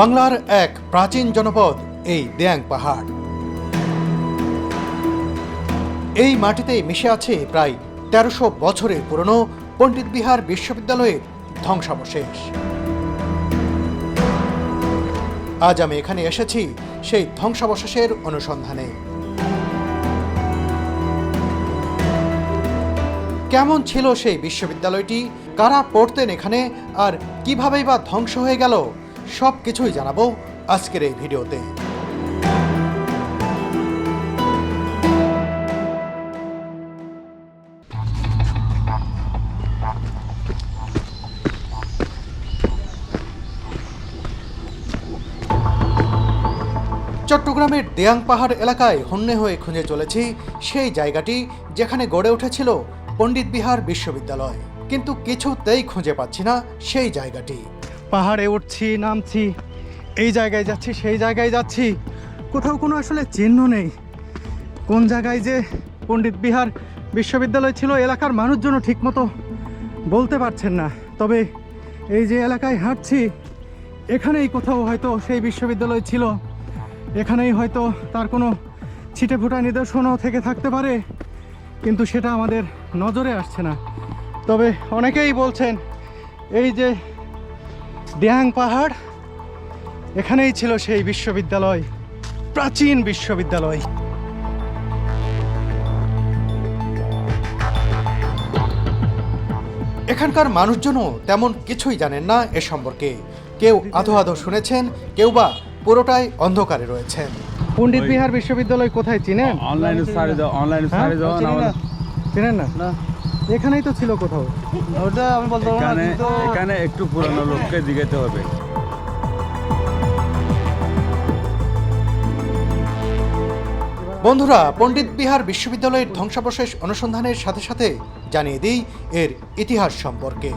বাংলার এক প্রাচীন জনপদ, এই দেয়াং পাহাড়। এই মাটিতেই মিশে আছে প্রায় তেরোশো বছরের পুরনো পণ্ডিত বিহার বিশ্ববিদ্যালয়ের ধ্বংসাবশেষ। আজ আমি এখানে এসেছি সেই ধ্বংসাবশেষের অনুসন্ধানে। কেমন ছিল সেই বিশ্ববিদ্যালয়টি? কারা পড়তেন এখানে? আর কিভাবেই বা ধ্বংস হয়ে গেল? সব কিছুই জানাব আজকের এই ভিডিওতে। চট্টগ্রামের দেয়াং পাহাড় এলাকায় হন্যে হয়ে খুঁজে চলেছি সেই জায়গাটি যেখানে গড়ে উঠেছিল পণ্ডিত বিহার বিশ্ববিদ্যালয়। কিন্তু কিছুতেই খুঁজে পাচ্ছি না সেই জায়গাটি। পাহাড়ে উঠছি, নামছি, এই জায়গায় যাচ্ছি, সেই জায়গায় যাচ্ছি। কোথাও কোনো আসলে চিহ্ন নেই। কোন জায়গায় যে পণ্ডিত বিহার বিশ্ববিদ্যালয় ছিল, এলাকার মানুষজন ঠিকমতো বলতে পারছেন না। তবে এই যে এলাকায় হাঁটছি, এখানেই কোথাও হয়তো সেই বিশ্ববিদ্যালয় ছিল। এখানেই হয়তো তার কোনো ছিটে ফুটা নিদর্শনও থেকে থাকতে পারে, কিন্তু সেটা আমাদের নজরে আসছে না। তবে অনেকেই বলছেন, এই যে দেয়াং পাহাড়? এখানেই ছিল সেই বিশ্ববিদ্যালয় প্রাচীন বিশ্ববিদ্যালয়। এখানকার মানুষজনও তেমন কিছুই জানেন না এ সম্পর্কে। কেউ আধো আধো শুনেছেন কেউ বা পুরোটাই অন্ধকারে রয়েছেন। পণ্ডিত বিহার বিশ্ববিদ্যালয় কোথায় চিনেন? অনলাইনে সারি দাও অনলাইনে হ্যাঁ? সারি দাও চিনেন না? না। এখানেই তো ছিল কোথাও। ওটা আমি বলতে পারব না এখানে কিন্তু এখানে একটু পুরানো লোককে জিজ্ঞাসা হবে। বন্ধুরা পণ্ডিত বিহার বিশ্ববিদ্যালয়ের ধ্বংসাবশেষ অনুসন্ধানের সাথে সাথে জানিয়ে দিই এর ইতিহাস সম্পর্কে।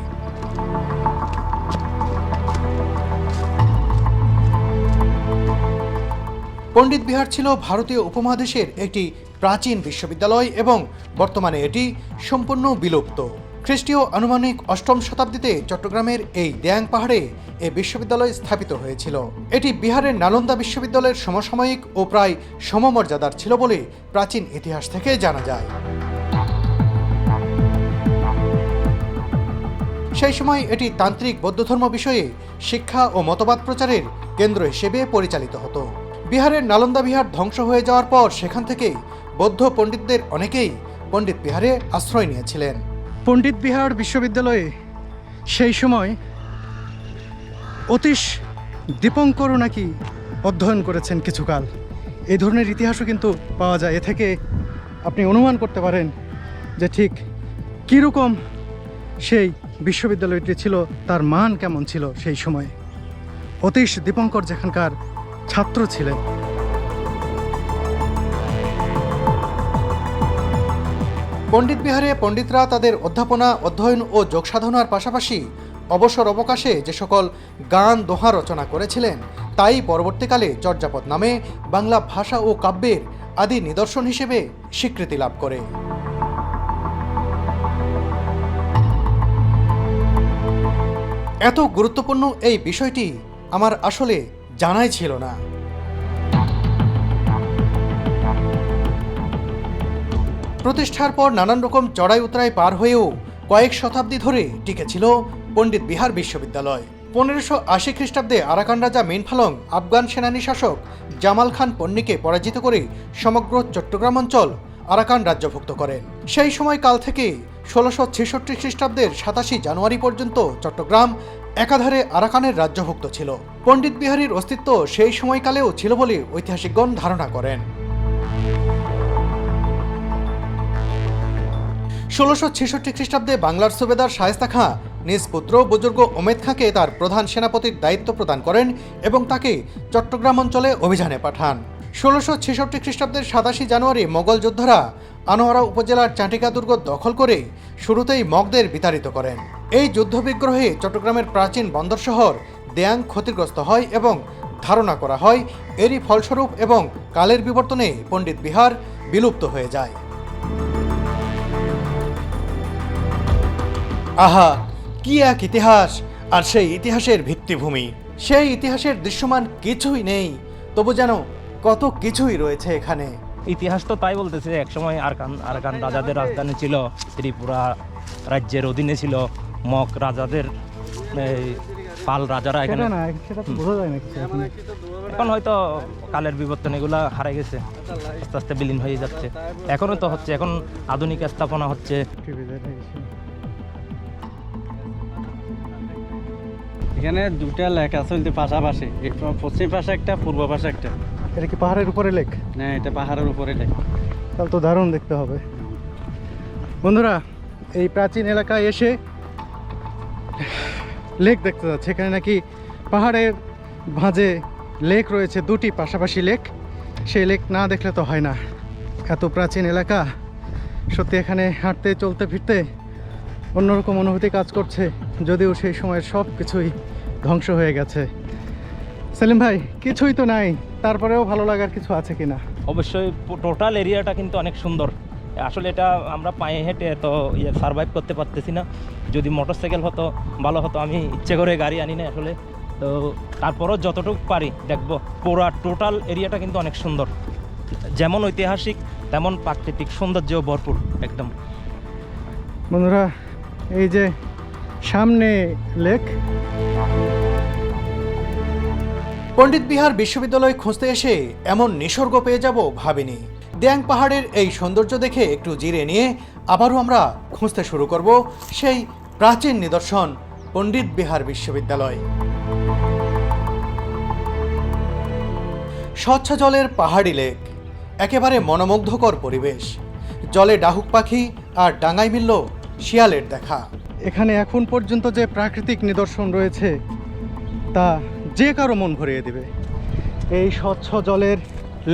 পণ্ডিত বিহার ছিল ভারতীয় উপমহাদেশের একটি প্রাচীন বিশ্ববিদ্যালয় এবং বর্তমানে এটি সম্পূর্ণ বিলুপ্ত। খ্রিস্টীয় আনুমানিক অষ্টম শতাব্দীতে চট্টগ্রামের এই দেয়াং পাহাড়ে এ বিশ্ববিদ্যালয় স্থাপিত হয়েছিল। এটি বিহারের নালন্দা বিশ্ববিদ্যালয়ের সমসাময়িক ও প্রায় সমমর্যাদার ছিল বলে প্রাচীন ইতিহাস থেকে জানা যায়। সেই সময় এটি তান্ত্রিক বৌদ্ধধর্ম বিষয়ে শিক্ষা ও মতবাদ প্রচারের কেন্দ্র হিসেবে পরিচালিত হতো। বিহারের নালন্দা বিহার ধ্বংস হয়ে যাওয়ার পর সেখান থেকে বৌদ্ধ পণ্ডিতদের অনেকেই পণ্ডিত বিহারে আশ্রয় নিয়েছিলেন। পণ্ডিত বিহার বিশ্ববিদ্যালয়ে সেই সময় অতীশ দীপঙ্করও নাকি অধ্যয়ন করেছেন কিছুকাল। এই ধরনের ইতিহাসও কিন্তু পাওয়া যায়। এ থেকে আপনি অনুমান করতে পারেন যে ঠিক কীরকম সেই বিশ্ববিদ্যালয়টি ছিল, তার মান কেমন ছিল সেই সময়। অতীশ দীপঙ্কর যেখানকার ছাত্র ছিলেন। পণ্ডিত বিহারে পণ্ডিতরা তাদের অধ্যাপনা, অধ্যয়ন ও যোগসাধনার পাশাপাশি অবসর অবকাশে যে সকল গান দোহা রচনা করেছিলেন, তাই পরবর্তীকালে চর্যাপদ নামে বাংলা ভাষা ও কাব্যের আদি নিদর্শন হিসেবে স্বীকৃতি লাভ করে। এত গুরুত্বপূর্ণ এই বিষয়টি আমার আসলে জানাই ছিল না। প্রতিষ্ঠার পর নানান রকম চড়াই উতরাই পার হয়েও কয়েক শতাব্দী ধরে টিকেছিল পণ্ডিত বিহার বিশ্ববিদ্যালয়। পনেরোশো আশি খ্রিস্টাব্দে আরাকান রাজা মিনফালং আফগান সেনানী শাসক জামাল খান পন্নীকে পরাজিত করে সমগ্র চট্টগ্রাম অঞ্চল আরাকান রাজ্যভুক্ত করেন। সেই সময় কাল থেকে ষোলোশো ছেষট্টি খ্রিস্টাব্দের সাতাশি জানুয়ারি পর্যন্ত চট্টগ্রাম একাধারে আরাকানের রাজ্যভুক্ত ছিল। পণ্ডিত বিহারীর অস্তিত্ব সেই সময়কালেও ছিল বলে ঐতিহাসিকগণ ধারণা করেন। ষোলোশো ছেষট্টি খ্রিস্টাব্দে বাংলার সুবেদার শায়েস্তা খাঁ নিজ পুত্র, বুজুর্গ ওমেদ খাঁকে তার প্রধান সেনাপতির দায়িত্ব প্রদান করেন এবং তাকে চট্টগ্রাম অঞ্চলে অভিযানে পাঠান। ষোলোশো ছেষট্টি খ্রিস্টাব্দের সাতাশি জানুয়ারি মোগল যোদ্ধারা আনোয়ারা উপজেলার চাটিকা দুর্গ দখল করে শুরুতেই মগদের বিতাড়িত করেন। এই যুদ্ধবিগ্রহে চট্টগ্রামের প্রাচীন বন্দর শহর দেয়াং ক্ষতিগ্রস্ত হয় এবং ধারণা করা হয়, এরই ফলস্বরূপ এবং কালের বিবর্তনে পণ্ডিত বিহার বিলুপ্ত হয়ে যায়। আহা কি এক ইতিহাস আর সেই ইতিহাসের ভিত্তিভূমি। সেই ইতিহাসের দৃশ্যমান কিছুই নেই। তবু যেন কত কিছুই রয়েছে এখানে। ইতিহাস তো তাই বলতেছে একসময় আরকান আরকান রাজাদের রাজধানী ছিল ত্রিপুরা রাজ্যের অধীনে ছিল মক রাজাদের এই, পাল রাজারা এখানে সেটা না সেটা তো বোঝা যায় না কিছু। এখন। এখন হয়তো কালের বিবর্তন এগুলা হারাই গেছে আস্তে আস্তে বিলীন হয়ে যাচ্ছে। এখনও তো হচ্ছে এখন আধুনিক স্থাপনা হচ্ছে। এখানে দুটা লেক আছে কিন্তু পাশাপাশি। পশ্চিম পাশে একটা পূর্ব পাশে একটা। এটা কি পাহাড়ের উপরে লেক? না এটা পাহাড়ের উপরে লেক। তাহলে তো দারুণ দেখতে হবে। বন্ধুরা এই প্রাচীন এলাকায় এসে লেক দেখতে যাচ্ছে। এখানে নাকি পাহাড়ের ভাঁজে লেক রয়েছে দুটি পাশাপাশি লেক। সেই লেক না দেখলে তো হয় না। এত প্রাচীন এলাকা সত্যি এখানে হাঁটতে চলতে ফিরতে অন্যরকম অনুভূতি কাজ করছে যদিও সেই সময়ের সব কিছুই ধ্বংস হয়ে গেছে। সেলিম ভাই কিছুই তো নাই তারপরেও ভালো লাগার কিছু আছে কিনা? অবশ্যই টোটাল এরিয়াটা কিন্তু অনেক সুন্দর। আসলে এটা আমরা পায়ে হেঁটে তো ইয়ে সার্ভাইভ করতে পারতেছি না। যদি মোটরসাইকেল হতো ভালো হতো আমি ইচ্ছে করে গাড়ি আনি না আসলে। তো তারপরও যতটুকু পারি দেখব পুরা টোটাল এরিয়াটা কিন্তু অনেক সুন্দর। যেমন ঐতিহাসিক তেমন প্রাকৃতিক সৌন্দর্য ভরপুর একদম। বন্ধুরা এই যে সামনে লেক। পণ্ডিত বিহার বিশ্ববিদ্যালয় খুঁজতে এসে এমন নিসর্গ পেয়ে যাব ভাবিনি। দ্যাং পাহাড়ের এই সৌন্দর্য দেখে একটু জিরে নিয়ে আবারও আমরা খুঁজতে শুরু করব সেই প্রাচীন নিদর্শন পণ্ডিত বিহার বিশ্ববিদ্যালয়। স্বচ্ছ জলের পাহাড়ি লেক, একেবারে মনোমুগ্ধকর পরিবেশ। জলে ডাহুক পাখি আর ডাঙায় মিলল শিয়ালের দেখা। এখানে এখন পর্যন্ত যে প্রাকৃতিক নিদর্শন রয়েছে, তা যে কারও মন ভরিয়ে দেবে। এই স্বচ্ছ জলের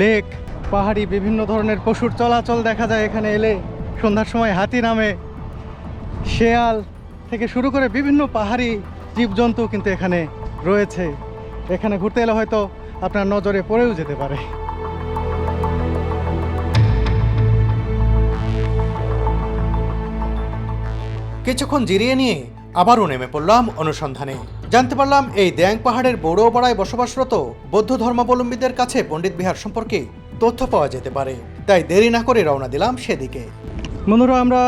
লেক, পাহাড়ি বিভিন্ন ধরনের পশুর চলাচল দেখা যায় এখানে এলে। সন্ধ্যার সময় হাতি নামে। শেয়াল থেকে শুরু করে বিভিন্ন পাহাড়ি জীবজন্তু কিন্তু এখানে রয়েছে। এখানে ঘুরতে এলে হয়তো আপনার নজরে পড়েও যেতে পারে। কিছুক্ষণ জিরিয়ে নিয়ে আবারও নেমে পড়লাম অনুসন্ধানে। জানতে পারলাম এই দ্যাং পাহাড়ের বড়োপাড়ায় বসবাসরত বৌদ্ধ ধর্মাবলম্বীদের কাছে পণ্ডিত বিহার সম্পর্কে তথ্য পাওয়া যেতে পারে, তাই দেরি না করে রওনা দিলাম সেদিকে। বন্ধুরা, আমরা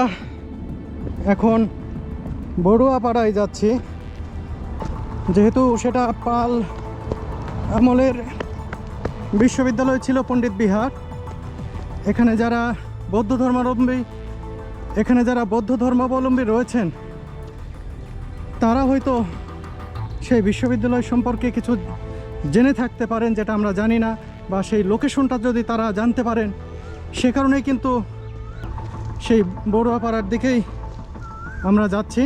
এখন বড়ুয়া পাড়ায় যাচ্ছি। যেহেতু সেটা পাল আমলের বিশ্ববিদ্যালয় ছিল পণ্ডিত বিহার, এখানে যারা বৌদ্ধ ধর্মাবলম্বী এখানে যারা বৌদ্ধ ধর্মাবলম্বী রয়েছেন, তারা হয়তো সেই বিশ্ববিদ্যালয় সম্পর্কে কিছু জেনে থাকতে পারেন যেটা আমরা জানি না, বা সেই লোকেশনটা যদি তারা জানতে পারেন, সে কারণেই কিন্তু সেই বড়ুয়া পাড়ার দিকেই আমরা যাচ্ছি।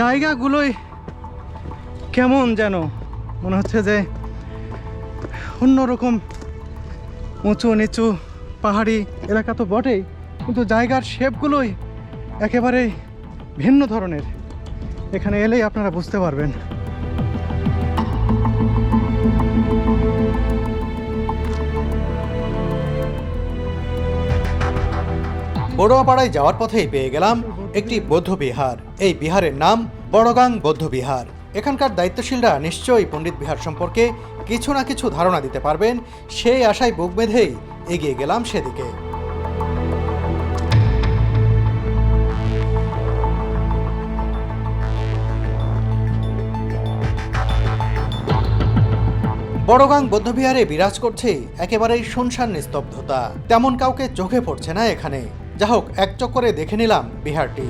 জায়গাগুলোই কেমন যেন মনে হচ্ছে যে অন্যরকম উঁচু নিচু পাহাড়ি এলাকা তো বটেই। কিন্তু জায়গার শেপগুলোই একেবারে ভিন্ন ধরনের। এখানে এলেই আপনারা বুঝতে পারবেন। বড়োয়াপাড়ায় যাওয়ার পথেই পেয়ে গেলাম একটি বৌদ্ধ বিহার। এই বিহারের নাম বড়গাং বৌদ্ধ বিহার। এখানকার দায়িত্বশীলরা নিশ্চয়ই পণ্ডিত বিহার সম্পর্কে কিছু না কিছু ধারণা দিতে পারবেন। সেই আশায় বুক বেঁধেই এগিয়ে গেলাম সেদিকে। বড়গাং বৌদ্ধবিহারে বিরাজ করছে একেবারেই শুনশান নিস্তব্ধতা। তেমন কাউকে চোখে পড়ছে না এখানে। যা হোক এক চক্করে দেখে নিলাম বিহারটি।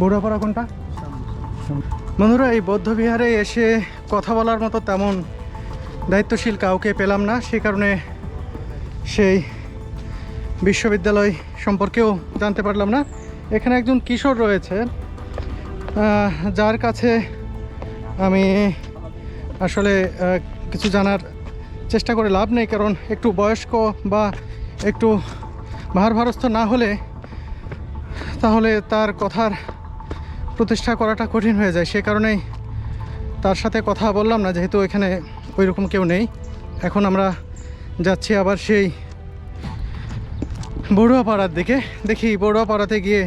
বড়ুয়াপাড়া কোনটা? বন্ধুরা, এই বৌদ্ধবিহারে এসে কথা বলার মতো তেমন দায়িত্বশীল কাউকে পেলাম না। সে কারণে সেই বিশ্ববিদ্যালয় সম্পর্কেও জানতে পারলাম না। এখানে একজন কিশোর রয়েছে। যার কাছে আমি আসলে কিছু জানার চেষ্টা করে লাভ নেই, কারণ একটু বয়স্ক বা একটু ভারভারস্থ না হলে তাহলে তার কথার প্রতিষ্ঠা করাটা কঠিন হয়ে যায়। সে কারণেই তার সাথে কথা বললাম না, যেহেতু এখানে ওই রকম কেউ নেই। এখন আমরা যাচ্ছি আবার সেই বড়ুয়া পাড়ার দিকে। দেখি বড়ুয়া পাড়াতে গিয়ে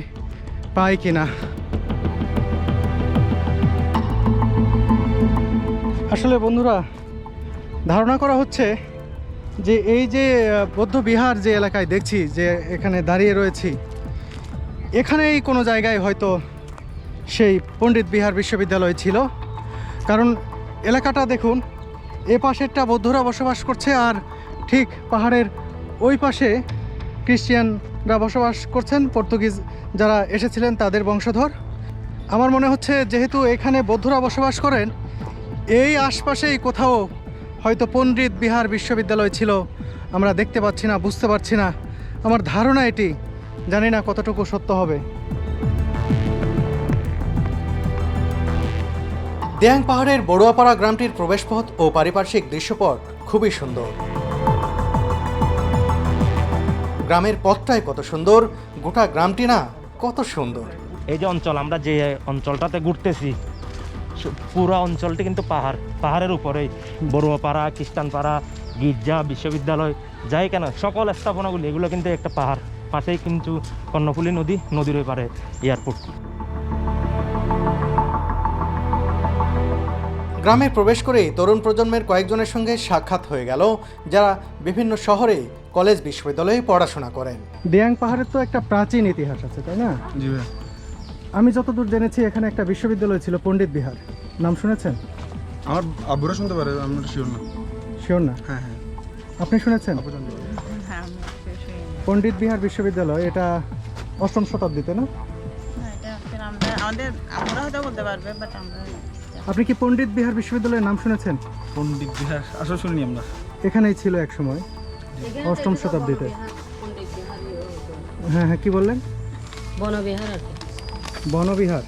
পাই কি আসলে বন্ধুরা, ধারণা করা হচ্ছে যে এই যে বৌদ্ধ বিহার যে এলাকায় দেখছি, যে এখানে দাঁড়িয়ে রয়েছি, এখানেই কোনো জায়গায় হয়তো সেই পণ্ডিত বিহার বিশ্ববিদ্যালয় ছিল। কারণ এলাকাটা দেখুন, এ পাশেরটা বৌদ্ধরা বসবাস করছে আর ঠিক পাহাড়ের ওই পাশে খ্রিস্টিয়ানরা বসবাস করছেন, পর্তুগিজ যারা এসেছিলেন তাদের বংশধর। আমার মনে হচ্ছে যেহেতু এখানে বৌদ্ধরা বসবাস করেন এই আশপাশেই কোথাও হয়তো পণ্ডিত বিহার বিশ্ববিদ্যালয় ছিল। আমরা দেখতে পাচ্ছি না বুঝতে পারছি না। আমার ধারণা এটি জানি না কতটুকু সত্য হবে। দেয়াং পাহাড়ের বড়ুয়াপাড়া গ্রামটির প্রবেশপথ ও পারিপার্শ্বিক দৃশ্যপট খুবই সুন্দর। গ্রামের পথটাই কত সুন্দর গোটা গ্রামটি না কত সুন্দর। এই যে অঞ্চল আমরা যে অঞ্চলটাতে ঘুরতেছি পুরো অঞ্চলটি কিন্তু পাহাড় পাহাড়ের উপরেই বড়ুয়াপাড়া খ্রিস্টানপাড়া গির্জা বিশ্ববিদ্যালয় যাই কেন সকল স্থাপনাগুলি এগুলো কিন্তু একটা পাহাড়। পাশেই কিন্তু কর্ণফুলী নদী নদীর ওই পারে এয়ারপোর্ট। গ্রামে প্রবেশ করেই তরুণ প্রজন্মের কয়েকজনের সঙ্গে সাক্ষাৎ হয়ে গেল যারা বিভিন্ন শহরে কলেজ বিশ্ববিদ্যালয়ে পড়াশোনা করেন। দেয়াং পাহাড়ের তো একটা প্রাচীন ইতিহাস আছে তাই না? জি ভাই। আমি যতদূর জেনেছি এখানে একটা বিশ্ববিদ্যালয় ছিল পণ্ডিত বিহার। নাম শুনেছেন? আমার আব্বুরা শুনতে পারে আমি শিওর না। শিওর না? হ্যাঁ হ্যাঁ। আপনি শুনেছেন? আব্বু জানতে পারে। হ্যাঁ পণ্ডিত বিহার বিশ্ববিদ্যালয় এটা অষ্টম শতাব্দীতে না? আমরা আমরা পারবে আপনি কি পণ্ডিত বিহার বিশ্ববিদ্যালয়ের নাম শুনেছেন? পণ্ডিত বিহার আসলে শুনিনি আমরা। এখানেই ছিল এক সময় অষ্টম শতাব্দীতে। হ্যাঁ হ্যাঁ কি বললেন? বনবিহার আর কি। বনবিহার।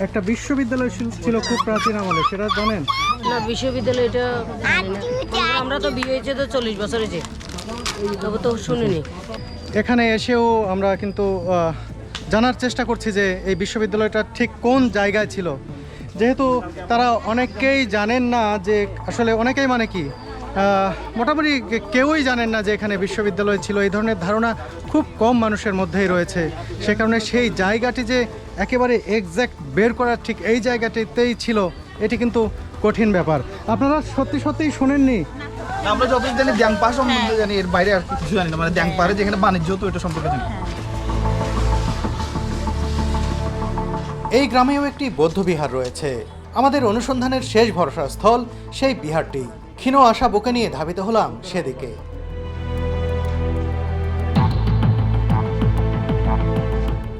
একটা বিশ্ববিদ্যালয় ছিল- খুব প্রাচীন আমলে সেটা জানেন? না বিশ্ববিদ্যালয় এটা আমরা- আমরা তো বিয়ে হয়েছে তো চল্লিশ বছর হয়েছে তবে তো শুনিনি। এখানে এসেও আমরা কিন্তু জানার চেষ্টা করছি যে এই বিশ্ববিদ্যালয়টা ঠিক কোন জায়গায় ছিল। যেহেতু তারা অনেকেই জানেন না যে আসলে অনেকেই মানে কি মোটামুটি কেউই জানেন না যে এখানে বিশ্ববিদ্যালয় ছিল। এই ধরনের ধারণা খুব কম মানুষের মধ্যেই রয়েছে। সে কারণে সেই জায়গাটি যে একেবারে এক্স্যাক্ট বের করার ঠিক এই জায়গাটিতেই ছিল। এটি কিন্তু কঠিন ব্যাপার। আপনারা সত্যি সত্যিই শোনেননি? আমরা যত জানি দ্যাং পাহাড় সম্বন্ধে জানি এর বাইরে আর কিছু জানি না। মানে দ্যাং পাহাড়ে যেখানে বাণিজ্য হতো এটা সম্পর্কে জানি। এই গ্রামেও একটি বৌদ্ধ বিহার রয়েছে। আমাদের অনুসন্ধানের শেষ ভরসাস্থল সেই বিহারটি। ক্ষীণ আশা বুকে নিয়ে ধাবিত হলাম সেদিকে।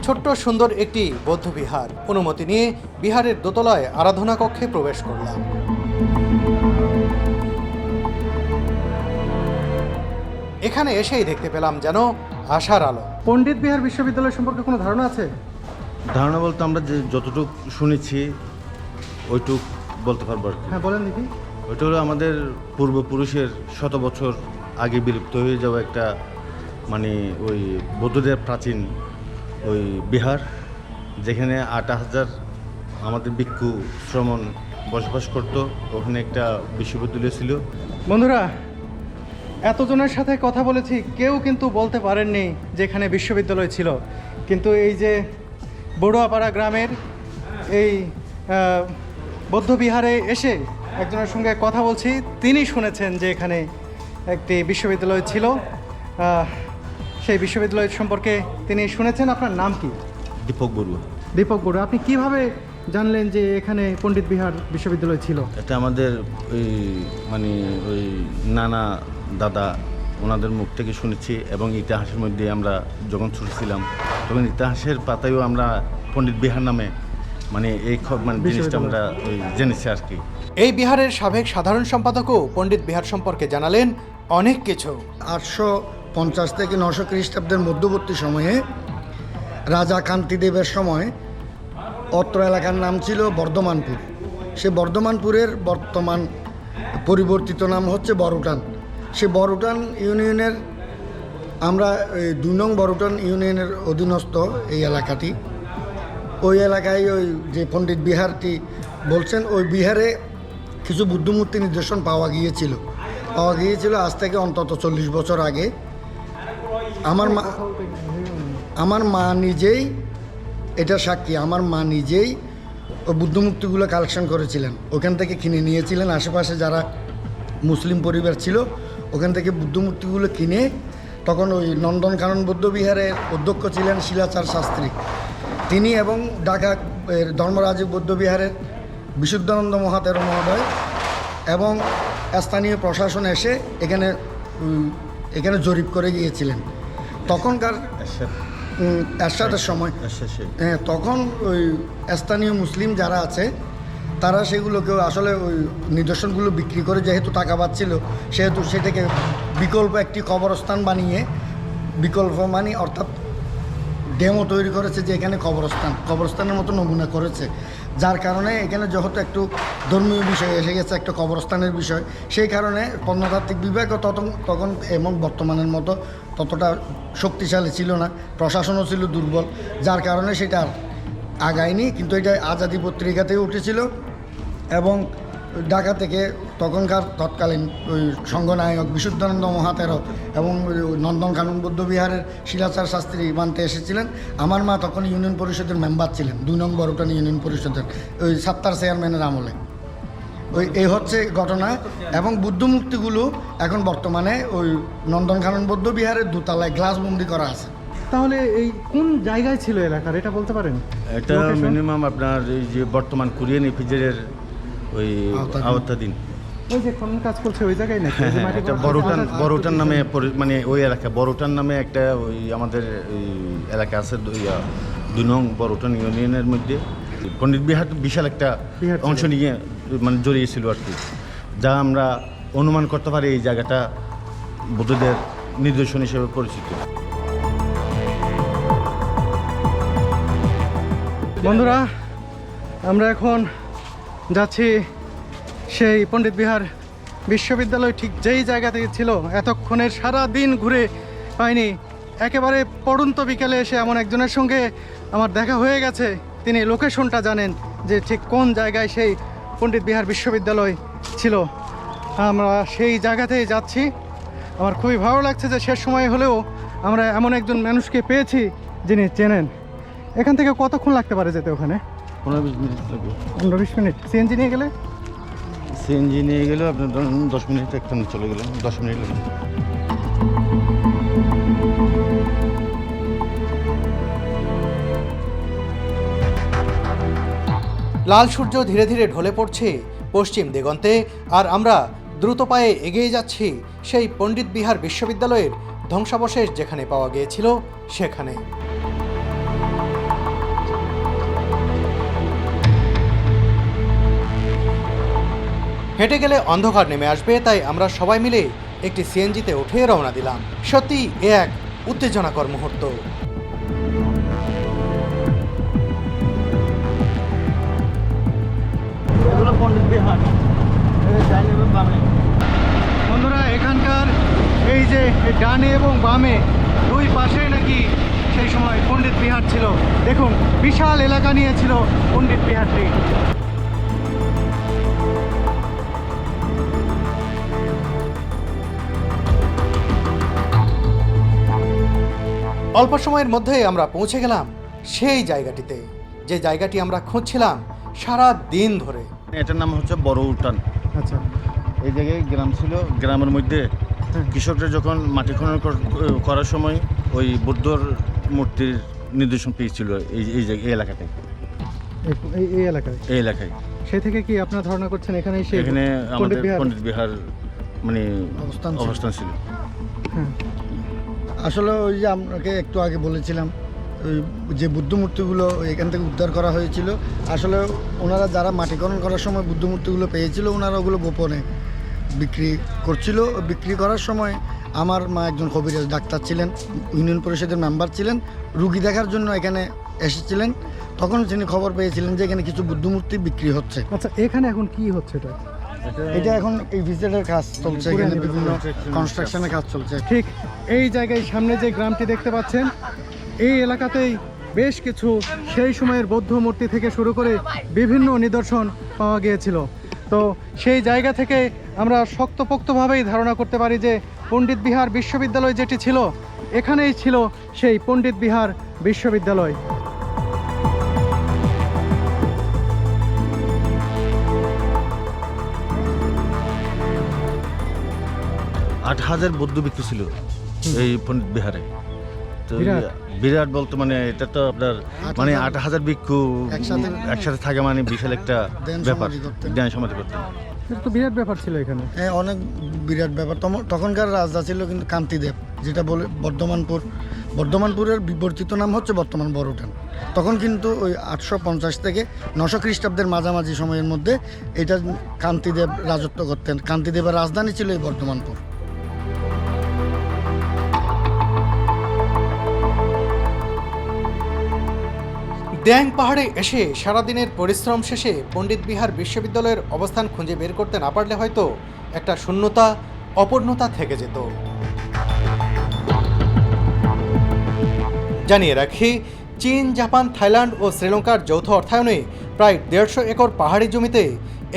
ছোট্ট সুন্দর একটি বৌদ্ধ বিহার। অনুমতি নিয়ে বিহারের দোতলায় আরাধনা কক্ষে প্রবেশ করলাম। এখানে এসেই দেখতে পেলাম যেন আশার আলো। পণ্ডিত বিহার বিশ্ববিদ্যালয় সম্পর্কে কোনো ধারণা আছে? ধারণা বলতে আমরা যে যতটুক শুনেছি ওইটুক বলতে পারব আর কি। হ্যাঁ বলেন দেখি। ওইটা হলো আমাদের পূর্বপুরুষের শত বছর আগে বিলুপ্ত হয়ে যাওয়া একটা মানে ওই বৌদ্ধদের প্রাচীন ওই বিহার যেখানে আট হাজার আমাদের ভিক্ষু শ্রমণ বসবাস করতো ওখানে একটা বিশ্ববিদ্যালয় ছিল। বন্ধুরা এতজনের সাথে কথা বলেছি কেউ কিন্তু বলতে পারেননি যে এখানে বিশ্ববিদ্যালয় ছিল। কিন্তু এই যে বড়ুয়াপাড়া গ্রামের এই আহ, বৌদ্ধবিহারে এসে একজনের সঙ্গে কথা বলছি তিনি শুনেছেন যে এখানে একটি বিশ্ববিদ্যালয় ছিল। সেই বিশ্ববিদ্যালয় সম্পর্কে তিনি শুনেছেন। আপনার নাম কি? দীপক বড়ুয়া। দীপক বড়ুয়া আপনি কীভাবে জানলেন যে এখানে পণ্ডিত বিহার বিশ্ববিদ্যালয় ছিল? এটা আমাদের ওই মানে ওই নানা দাদা ওনাদের মুখ থেকে শুনেছি এবং ইতিহাসের মধ্যে আমরা যখন ছোট ছিলাম তখন ইতিহাসের পাতায়ও আমরা পণ্ডিত বিহার নামে মানে এই মানে জিনিসটা আমরা ওই জেনেছি আর কি। এই বিহারের সাবেক সাধারণ সম্পাদকও পণ্ডিত বিহার সম্পর্কে জানালেন অনেক কিছু। আটশো পঞ্চাশ থেকে নশো খ্রিস্টাব্দের মধ্যবর্তী সময়ে রাজা কান্তিদেবের সময় অত্র এলাকার নাম ছিল বর্ধমানপুর। সে বর্ধমানপুরের বর্তমান পরিবর্তিত নাম হচ্ছে বড়টান। সে বড়টান ইউনিয়নের, আমরা দুই নং বড়টান ইউনিয়নের অধীনস্থ এই এলাকাটি। ওই এলাকায় ওই যে পণ্ডিত বিহারটি বলছেন, ওই বিহারে কিছু বুদ্ধমূর্তি নিদর্শন পাওয়া গিয়েছিল। পাওয়া গিয়েছিল আজ থেকে অন্তত চল্লিশ বছর আগে। আমার মা আমার মা নিজেই এটা সাক্ষী, আমার মা নিজেই বুদ্ধমূর্তিগুলো কালেকশন করেছিলেন। ওখান থেকে কিনে নিয়েছিলেন। আশেপাশে যারা মুসলিম পরিবার ছিল, ওখান থেকে বুদ্ধমূর্তিগুলো কিনে তখন ওই নন্দনকানন বৌদ্ধবিহারের অধ্যক্ষ ছিলেন শিলাচার শাস্ত্রী। তিনি এবং ঢাকা ধর্মরাজীব বৌদ্ধবিহারের বিশুদ্ধানন্দ মহাতের মহোদয় এবং স্থানীয় প্রশাসন এসে এখানে এখানে জরিপ করে গিয়েছিলেন। তখনকার এরশাদ। এরশাদের সময়। হ্যাঁ তখন ওই স্থানীয় মুসলিম যারা আছে তারা সেগুলোকে আসলে ওই নিদর্শনগুলো বিক্রি করে যেহেতু টাকা পাচ্ছিল সেহেতু সেটাকে বিকল্প একটি কবরস্থান বানিয়ে বিকল্প মানে অর্থাৎ ডেমো তৈরি করেছে যে এখানে কবরস্থান। কবরস্থানের মতো নমুনা করেছে। যার কারণে এখানে যেহেতু একটু ধর্মীয় বিষয় এসে গেছে, একটা কবরস্থানের বিষয়, সেই কারণে প্রত্নতাত্ত্বিক বিভাগও তখন তখন এমন বর্তমানের মতো ততটা শক্তিশালী ছিল না, প্রশাসনও ছিল দুর্বল, যার কারণে সেটা আগায়নি, কিন্তু এটা আজাদি পত্রিকাতেই উঠেছিল এবং ঢাকা থেকে তখনকার তৎকালীন ওই সংঘনায়ক বিশুদ্ধানন্দ মহাতেরো এবং ওই নন্দনকানন বৌদ্ধবিহারের শিলাচার শাস্ত্রী মানতে এসেছিলেন। আমার মা তখন ইউনিয়ন পরিষদের মেম্বার ছিলেন দুই নম্বর বড়টান ইউনিয়ন পরিষদের ওই সাত্তার চেয়ারম্যানের আমলে। ওই এই হচ্ছে ঘটনা এবং বুদ্ধমূর্তিগুলো এখন বর্তমানে ওই নন্দনকানন বৌদ্ধবিহারের দোতলায় গ্লাসবন্দি করা আছে। তাহলে এই কোন জায়গায় ছিল এলাকার? এটা বলতে পারেন। এটা মিনিমাম আপনার এই যে বর্তমান কোরিয়ান এফিজের ওই আওতাধীন। ওই যে খনন কাজ করছে ওই জায়গায় নাকি? ওই যে একটা বড়টান আচ্ছা, বড়টান নামে মানে ওই এলাকা বড়টান নামে একটা ওই আমাদের ওই এলাকা আছে দুই নং বড়টান ইউনিয়নের মধ্যে। পণ্ডিত বিহার বিশাল একটা অংশ নিয়ে মানে জড়িয়েছিল আর কি। যা আমরা অনুমান করতে পারি এই জায়গাটা বুদ্ধদের নিদর্শন হিসেবে পরিচিত। বন্ধুরা আমরা এখন যাচ্ছি সেই পণ্ডিত বিহার বিশ্ববিদ্যালয় ঠিক যেই জায়গা থেকে ছিল এতক্ষণের সারা দিন ঘুরে পাইনি। একেবারে পড়ন্ত বিকেলে এসে এমন একজনের সঙ্গে আমার দেখা হয়ে গেছে। তিনি লোকেশনটা জানেন যে ঠিক কোন জায়গায় সেই পণ্ডিত বিহার বিশ্ববিদ্যালয় ছিল। আমরা সেই জায়গাতেই যাচ্ছি। আমার খুবই ভালো লাগছে যে শেষ সময় হলেও আমরা এমন একজন মানুষকে পেয়েছি যিনি চেনেন। এখান থেকে কতক্ষণ লাগতে পারে যেতে ওখানে? পনেরো বিশ মিনিট লাগবে। পনেরো বিশ মিনিট। সিএনজি নিয়ে গেলে? সিএনজি নিয়ে গেলেও আপনার ধরুন দশ মিনিট একখানে চলে গেলাম দশ মিনিট লাগবে। লাল সূর্য ধীরে ধীরে ঢলে পড়ছে পশ্চিম দিগন্তে আর আমরা দ্রুত পায়ে এগিয়ে যাচ্ছি সেই পণ্ডিত বিহার বিশ্ববিদ্যালয়ের ধ্বংসাবশেষ যেখানে পাওয়া গিয়েছিল সেখানে। হেঁটে গেলে অন্ধকার নেমে আসবে তাই আমরা সবাই মিলে একটি সিএনজিতে উঠে রওনা দিলাম। সত্যি এ এক উত্তেজনাকর মুহূর্ত। বিহার। বামে। বন্ধুরা এখানকার এই যে ডানে এবং বামে দুই পাশে নাকি সেই সময় পণ্ডিত বিহার ছিল। দেখুন বিশাল এলাকা নিয়েছিল পণ্ডিত বিহারটি। অল্প সময়ের মধ্যেই আমরা পৌঁছে গেলাম সেই জায়গাটিতে। যে জায়গাটি আমরা খুঁজছিলাম সারা দিন ধরে। এটার নাম হচ্ছে বড় উঠান। আচ্ছা। এই জায়গায় গ্রাম ছিল গ্রামের মধ্যে। কৃষকরা যখন মাটি খনন কর- করার সময় ওই বুদ্ধর মূর্তির নির্দেশন পেয়েছিল এই এই জায়গায় এই এলাকাতে এই- এলাকায়? এই এলাকায়। সেই থেকে কি আপনারা ধারণা করছেন এখানে সেই এখানে আমাদের বিহার? পণ্ডিত বিহার মানে অবস্থান ছিল। আসলে ওই যে আপনাকে একটু আগে বলেছিলাম, ওই যে বুদ্ধমূর্তিগুলো এখান থেকে উদ্ধার করা হয়েছিল, আসলে ওনারা যারা মাটিকরণ করার সময় বুদ্ধমূর্তিগুলো পেয়েছিল, ওনারা ওগুলো গোপনে বিক্রি করছিল। বিক্রি করার সময় আমার মা একজন কবিরাজ ডাক্তার ছিলেন, ইউনিয়ন পরিষদের মেম্বার ছিলেন, রুগী দেখার জন্য এখানে এসেছিলেন। তখন তিনি খবর পেয়েছিলেন যে এখানে কিছু বুদ্ধমূর্তি বিক্রি হচ্ছে। আচ্ছা এখানে এখন কি হচ্ছে এটা? এটা এখন এই ভিজিটের কাজ চলছে এখানে বিভিন্ন কনস্ট্রাকশনের কাজ চলছে। ঠিক এই জায়গায় সামনে যে গ্রামটি দেখতে পাচ্ছেন এই এলাকাতেই বেশ কিছু সেই সময়ের বৌদ্ধ মূর্তি থেকে শুরু করে বিভিন্ন নিদর্শন পাওয়া গিয়েছিল। তো সেই জায়গা থেকে আমরা শক্তপোক্তভাবেই ধারণা করতে পারি যে পণ্ডিত বিহার বিশ্ববিদ্যালয় যেটি ছিল এখানেই ছিল সেই পণ্ডিত বিহার বিশ্ববিদ্যালয়। আট হাজার বৌদ্ধ ভিক্ষু ছিল এই পণ্ডিত বিহারে। তো বিরাট। বলতো মানে এটা তো আপনার মানে আট হাজার ভিক্ষু একসাথে- একসাথে থাকে মানে বিশাল একটা ব্যাপার। ধ্যান সমাধি করতেন। এটা তো বিরাট ব্যাপার ছিল এখানে। হ্যাঁ অনেক বিরাট ব্যাপার। তম- তখনকার রাজা ছিল কিন্তু কান্তিদেব যেটা বলে বর্ধমানপুর। বর্ধমানপুরের বিবর্তিত নাম হচ্ছে বর্তমান বড়টান। তখন কিন্তু ওই আটশো পঞ্চাশ থেকে নশো খ্রিস্টাব্দের মাঝামাঝি সময়ের মধ্যে এটা কান্তিদেব রাজত্ব করতেন। কান্তিদেবের রাজধানী ছিল এই বর্ধমানপুর। দ্যাং পাহাড়ে এসে সারাদিনের পরিশ্রম শেষে পণ্ডিত বিহার বিশ্ববিদ্যালয়ের অবস্থান খুঁজে বের করতে না পারলে হয়তো একটা শূন্যতা, অপূর্ণতা থেকে যেত। জানিয়ে রাখি, চীন, জাপান, থাইল্যান্ড ও শ্রীলঙ্কার যৌথ অর্থায়নে প্রায় দেড়শো একর পাহাড়ি জমিতে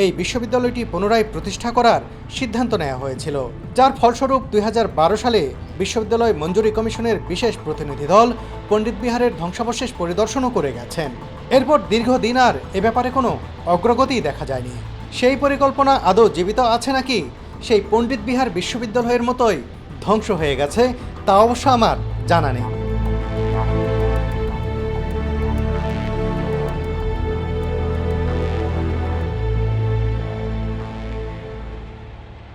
এই বিশ্ববিদ্যালয়টি পুনরায় প্রতিষ্ঠা করার সিদ্ধান্ত নেওয়া হয়েছিল। যার ফলস্বরূপ দুই হাজার বারো সালে বিশ্ববিদ্যালয় মঞ্জুরি কমিশনের বিশেষ প্রতিনিধি দল পণ্ডিত বিহারের ধ্বংসাবশেষ পরিদর্শনও করে গেছেন। এরপর দীর্ঘদিন আর এ ব্যাপারে কোনো অগ্রগতি দেখা যায়নি। সেই পরিকল্পনা আদৌ জীবিত আছে নাকি, সেই পণ্ডিত বিহার বিশ্ববিদ্যালয়ের মতোই ধ্বংস হয়ে গেছে, তা অবশ্য আমার জানা নেই।